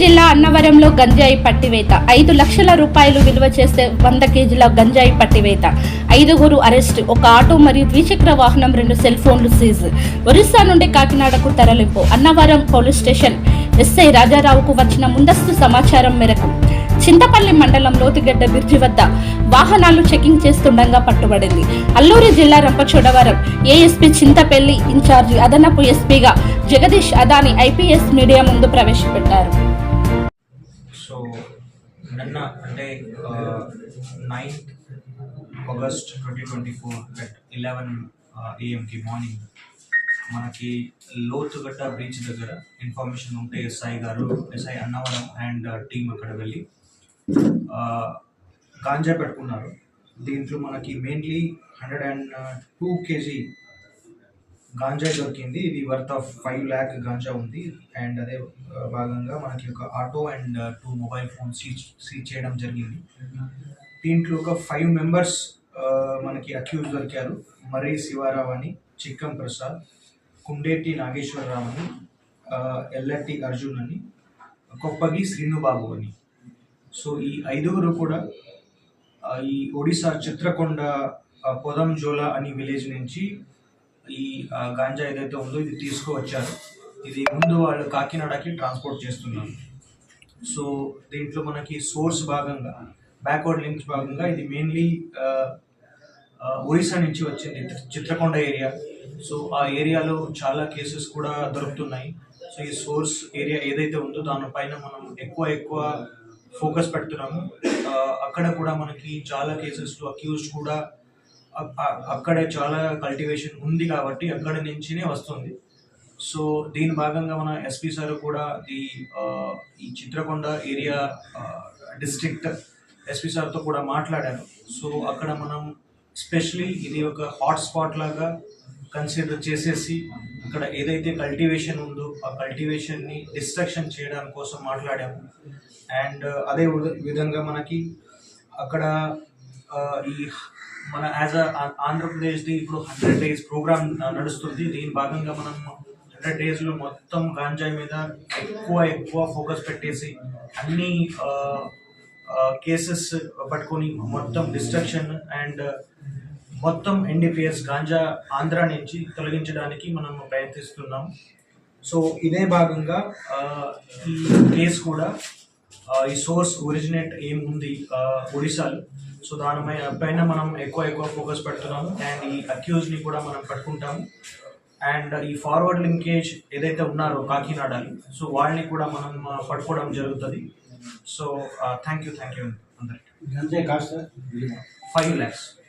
జిల్లా అన్నవరంలో గంజాయి పట్టివేత. ఐదు లక్షల రూపాయలు విలువ చేసే వంద కేజీల గంజాయి పట్టివేత. ఐదుగురు అరెస్ట్ ఒక ఆటో మరియు ద్విచక్ర వాహనం రెండు సెల్ ఫోన్లు సీజ్. ఒరిస్సా నుండి కాకినాడకు తరలింపు. Annavaram police station. ఎస్ఐ రాజారావుకు వచ్చిన ముందస్తు సమాచారం మేరకు. చింతపల్లి మండలం లోతుగడ్డ బిర్జి వద్ద వాహనాలు చెకింగ్ చేస్తుండగా పట్టుబడింది. అల్లూరి జిల్లా రంపచోడవరం. ఏఎస్పీ చింతపల్లి ఇన్ఛార్జి అదనపు ఎస్పీగా జగదీష్ అదాని ఐపీఎస్ మీడియా ముందు ప్రవేశపెట్టారు. సో నిన్న అంటే ninth August twenty twenty four at eleven ఏఎంకి morning మనకి లోతుగట్ట బీచ్ దగ్గర ఇన్ఫర్మేషన్ ఉంటే ఎస్ఐ గారు ఎస్ఐ అన్నవరం అండ్ టీం అక్కడ వెళ్ళి గాంజా పెట్టుకున్నారు. దీంట్లో మనకి mainly hundred and two KG ganja దొరికింది. ఇది worth of five lakh ganja ఉంది. అండ్ అదే భాగంగా మనకి ఒక auto and two mobile phone seize seize చేయడం జరిగింది. దీంట్లో ఒక ఫైవ్ మెంబర్స్ మనకి అక్యూజ్ దొరికారు. మరీ శివారావు అని చిక్కం ప్రసాద్ కుండేటి నాగేశ్వరరావు అని ఎల్లటి అర్జున్ అని కొప్పగి శ్రీనుబాబు అని. సో ఈ ఐదుగురు కూడా ఈ ఒడిశా చిత్రకొండ పొదంజోల అని విలేజ్ నుంచి ఈ గాంజా ఏదైతే ఉందో ఇది తీసుకువచ్చారు. ఇది ముందు వాళ్ళు కాకినాడకి ట్రాన్స్పోర్ట్ చేస్తున్నారు. సో దీంట్లో మనకి సోర్స్ భాగంగా బ్యాక్వర్డ్ లింక్స్ భాగంగా ఇది మెయిన్లీ ఒరిస్సా నుంచి వచ్చింది చిత్రకొండ ఏరియా. సో ఆ ఏరియాలో చాలా కేసెస్ కూడా దొరుకుతున్నాయి. సో ఈ సోర్స్ ఏరియా ఏదైతే ఉందో దానిపైన మనం ఎక్కువ ఎక్కువ ఫోకస్ పెడుతున్నాము. అక్కడ కూడా మనకి చాలా కేసెస్లో అక్యూజ్డ్ కూడా అక్కడే చాలా కల్టివేషన్ ఉంది కాబట్టి అక్కడ నుంచినే వస్తుంది. సో దీని భాగంగా మన ఎస్పీ సార్ కూడా ఈ ఈ చిత్రకొండ ఏరియా డిస్ట్రిక్ట్ ఎస్పీ సార్తో కూడా మాట్లాడారు. సో అక్కడ మనం స్పెషలీ ఇది ఒక హాట్ స్పాట్ లాగా కన్సిడర్ చేసేసి అక్కడ ఏదైతే కల్టివేషన్ ఉందో ఆ కల్టివేషన్ని డిస్ట్రక్షన్ చేయడం కోసం మాట్లాడాము. అండ్ అదే విధ- విధంగా మనకి అక్కడ ఈ మన యాజ్ అ ఆంధ్రప్రదేశ్ది ఇప్పుడు హండ్రెడ్ డేస్ ప్రోగ్రామ్ నడుస్తుంది. దీని భాగంగా మనం హండ్రెడ్ డేస్లో మొత్తం గాంజాయి మీద ఎక్కువ ఎక్కువ ఫోకస్ పెట్టేసి అన్ని కేసెస్ పట్టుకొని మొత్తం డిస్ట్రక్షన్ అండ్ మొత్తం ఎన్డీపీఎస్ గాంజా ఆంధ్ర నుంచి తొలగించడానికి మనం ప్రయత్నిస్తున్నాం. సో ఇదే భాగంగా ఈ కేసు కూడా ఈ సోర్స్ ఒరిజినేట్ ఏముంది ఒడిశాలో. సో దాని పై- పైన మనం ఎక్కువ ఎక్కువ ఫోకస్ పెడుతున్నాము. అండ్ ఈ అక్యూజ్ని కూడా మనం పట్టుకుంటాము. అండ్ ఈ ఫార్వర్డ్ లింకేజ్ ఏదైతే ఉన్నారో కాకినాడలో సో వాళ్ళని కూడా మనం పట్టుకోవడం జరుగుతుంది. So thank you thank you అందరికి. ఫైవ్ ల్యాక్స్